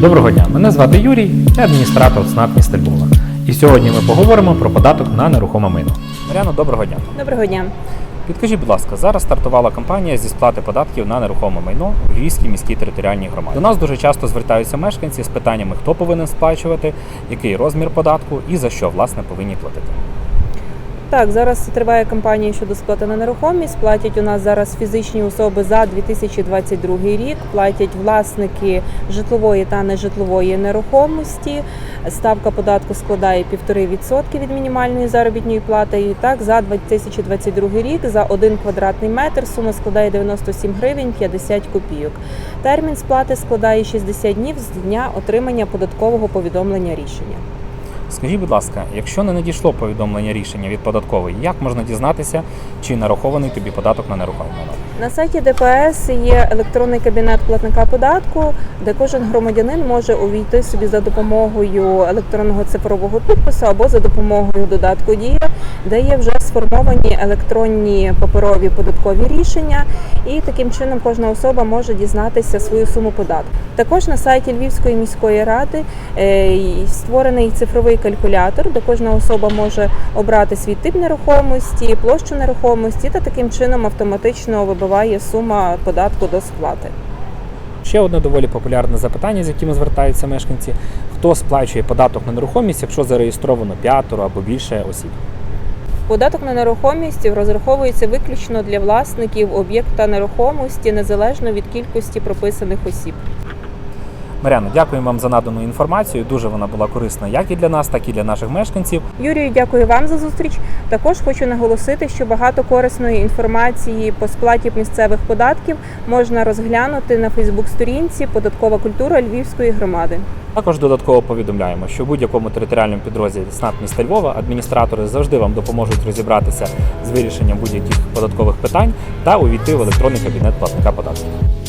Доброго дня, мене звати Юрій, я адміністратор ЦНАП міста Львова. І сьогодні ми поговоримо про податок на нерухоме майно. Маряно, доброго дня. Доброго дня. Підкажіть, будь ласка, зараз стартувала кампанія зі сплати податків на нерухоме майно в Львівській міській територіальній громаді. До нас дуже часто звертаються мешканці з питаннями, хто повинен сплачувати, який розмір податку і за що власне повинні платити. Так, зараз триває кампанія щодо сплати на нерухомість. Платять у нас зараз фізичні особи за 2022 рік. Платять власники житлової та нежитлової нерухомості. Ставка податку складає 1,5% від мінімальної заробітної плати. І так, за 2022 рік за 1 квадратний метр сума складає 97 гривень 50 копійок. Термін сплати складає 60 днів з дня отримання податкового повідомлення рішення. Скажіть, будь ласка, якщо не надійшло повідомлення рішення від податкової, як можна дізнатися, чи нарахований тобі податок на нерухоме майно? На сайті ДПС є електронний кабінет платника податку, де кожен громадянин може увійти собі за допомогою електронного цифрового підпису або за допомогою додатку Дія, де є вже сформовані електронні паперові податкові рішення, і таким чином кожна особа може дізнатися свою суму податку. Також на сайті Львівської міської ради е, створений цифровий калькулятор, де кожна особа може обрати свій тип нерухомості, площу нерухомості та таким чином автоматично вибиває сума податку до сплати. Ще одне доволі популярне запитання, з якими звертаються мешканці: хто сплачує податок на нерухомість, якщо зареєстровано п'ятеро або більше осіб? Податок на нерухомість розраховується виключно для власників об'єкта нерухомості незалежно від кількості прописаних осіб. Маряно, дякую вам за надану інформацію. Дуже вона була корисна як і для нас, так і для наших мешканців. Юрію, дякую вам за зустріч. Також хочу наголосити, що багато корисної інформації по сплаті місцевих податків можна розглянути на Фейсбук-сторінці Податкова культура Львівської громади. Також додатково повідомляємо, що в будь-якому територіальному підрозділі СНАП міста Львова адміністратори завжди вам допоможуть розібратися з вирішенням будь-яких податкових питань та увійти в електронний кабінет платника податків.